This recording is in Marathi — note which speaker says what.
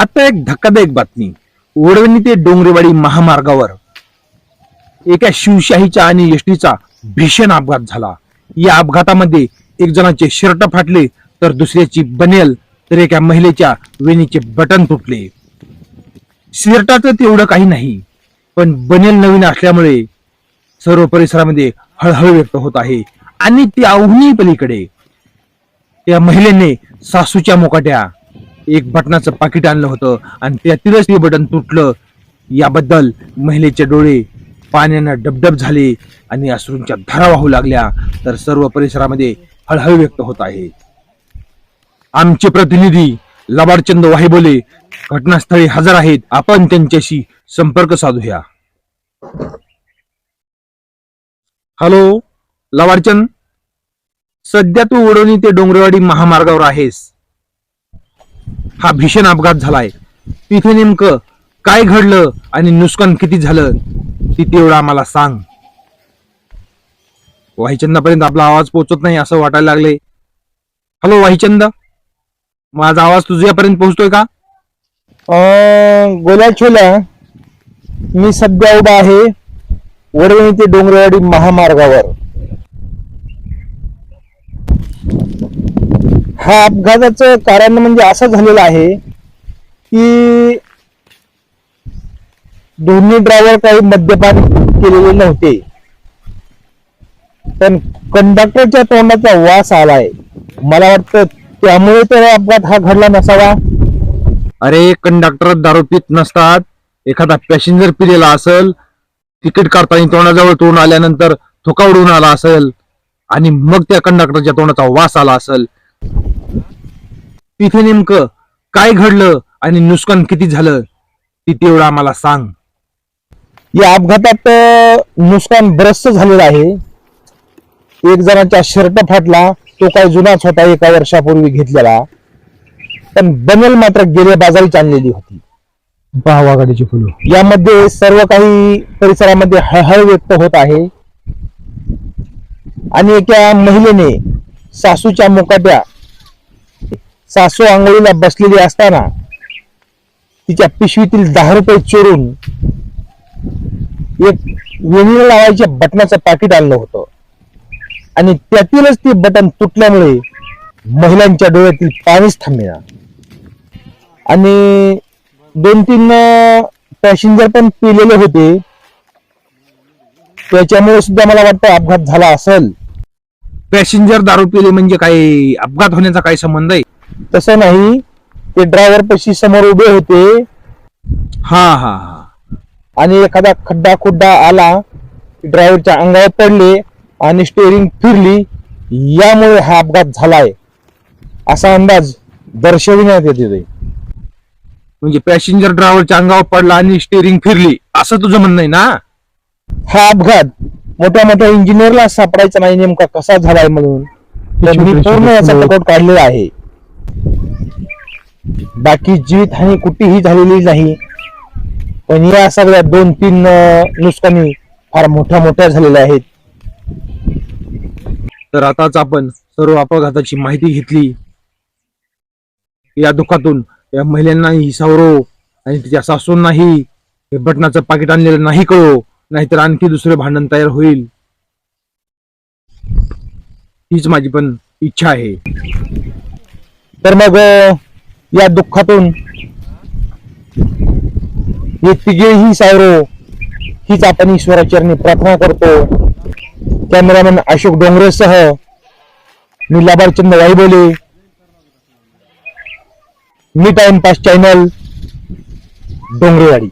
Speaker 1: आता एक धक्कादायक बातमी. ओढवणी ते डोंगरेवाडी महामार्गावर एका शिवशाहीच्या आणि एसटीचा भीषण अपघात झाला. या अपघातामध्ये एक जणाचे शर्ट फाटले तर दुसऱ्याची बनेल तर एका महिलेच्या वेणीचे बटन तुटले. शर्टाचं तेवढं काही नाही पण बनेल नवीन असल्यामुळे सर्व परिसरामध्ये हळहळ व्यक्त होत आहे. आणि ती आव्हानी पलीकडे. त्या महिलेने सासूच्या मोकाट्या एक बटनाचं पाकिट आणलं होतं आणि त्यातीलच ते बटन तुटलं. याबद्दल महिलेचे डोळे पाण्यानं डबडब झाले आणि अश्रूंच्या धारा वाहू लागल्या. तर सर्व परिसरामध्ये हळहळ व्यक्त होत आहे. आमचे प्रतिनिधी लबाडचंद वाहिबोले घटनास्थळी हजर आहेत. आपण त्यांच्याशी संपर्क साधूया. हॅलो लवाडचंद सध्या तू उडवणी ते डोंगरेवाडी महामार्गावर आहेस. हा भीषण अपघात झालाय. तिथे नेमकं काय घडलं आणि नुकसान किती झालं ती तेवढं आम्हाला सांग. वाहिचंदापर्यंत आपला आवाज पोहोचत नाही असं वाटायला लागले हॅलो वाहिचंद? माझा आवाज तुझ्यापर्यंत पोहोचतोय का?
Speaker 2: गोल्या छोल्या मी सध्या उभा आहे वडवणी ते डोंगरवाडी महामार्गावर. हा अपघाताचं कारण म्हणजे असं झालेलं आहे की दोन्ही ड्रायव्हर काही मद्यपान केलेले नव्हते. पण कंडक्टरच्या तोंडाचा वास आलाय. मला वाटतं त्यामुळे तर अपघात हा घडला नसावा.
Speaker 1: अरे कंडक्टर दारू पित नसतात. एखादा पॅसेंजर पिलेला असेल तिकीट काढताना तोंडाजवळ तोंड आल्यानंतर थोका उडून आला असेल आणि मग त्या कंडक्टरच्या तोंडाचा वास आला असेल. तिथे नेमकं काय घडलं आणि नुकसान किती झालं ती तेवढं आम्हाला सांग.
Speaker 2: या अपघातात नुकसान बरचस झालेलं आहे. एक जणाचा शर्ट फाटला तो काय जुनाच होता एका वर्षापूर्वी घेतलेला. पण बनेल मात्र गेल्या बाजारीच आणलेली होती.
Speaker 1: गाडीची फुलं.
Speaker 2: यामध्ये सर्व काही परिसरामध्ये हळहळ व्यक्त होत आहे. आणि एका महिलेने सासूच्या मुकाट्या सासू आंघोळीला बसलेली असताना तिच्या पिशवीतील दहा रुपये चोरून एक वेणीला लावायच्या बटनाचं पाकिट आणलं होतं. आणि त्यातीलच ते बटन तुटल्यामुळे महिलांच्या डोळ्यातील पाणीच थांबेना. आणि दोन तीन पॅसेंजर पण पिलेले होते. त्याच्यामुळे सुद्धा मला वाटतं अपघात झाला असेल.
Speaker 1: पॅसेंजर दारू पिले म्हणजे काही अपघात होण्याचा काही संबंध आहे?
Speaker 2: तसं नाही ते ड्रायव्हर पशी समोर उभे होते.
Speaker 1: हा हा हा.
Speaker 2: आणि एखादा खड्डा खुड्डा आला ड्रायव्हरच्या अंगावर पडले आणि स्टेअरिंग फिरली यामुळे हा अपघात झालाय. असा अंदाज दर्शविण्यात येते
Speaker 1: म्हणजे पॅसेंजर ड्रायव्हरच्या अंगावर पडला आणि स्टेअरिंग फिरली असं तुझं म्हणणं आहे ना?
Speaker 2: हा अपघात मोठ्या मोठ्या इंजिनियरला सापडायचा नाही नेमका कसा झालाय म्हणून. त्यांनी पूर्ण याचा काढलेला आहे. बाकी जीवितहानी कुठेही झालेली नाही. पण या सगळ्या दोन तीन नुकसानी फार मोठ्या मोठ्या झालेल्या आहेत.
Speaker 1: तर आताच आपण सर्व अपघाताची माहिती घेतली. या दुःखातून या महिलांनाही सावरो आणि तिच्या सासूंनाही हे बटनाचं पाकिट आणलेलं नाही कळो नाहीतर आणखी दुसरे भांडण तयार होईल. हीच माझी पण इच्छा आहे.
Speaker 2: तर मग या दुःखातून. हे तिघेही सावरो हीच आपण ईश्वराचरणी प्रार्थना करतो. कॅमेरामॅन अशोक डोंगरेसह मी लाभारचंद वाईबोले. मी टाइमपास चॅनल डोंगरेवाडी.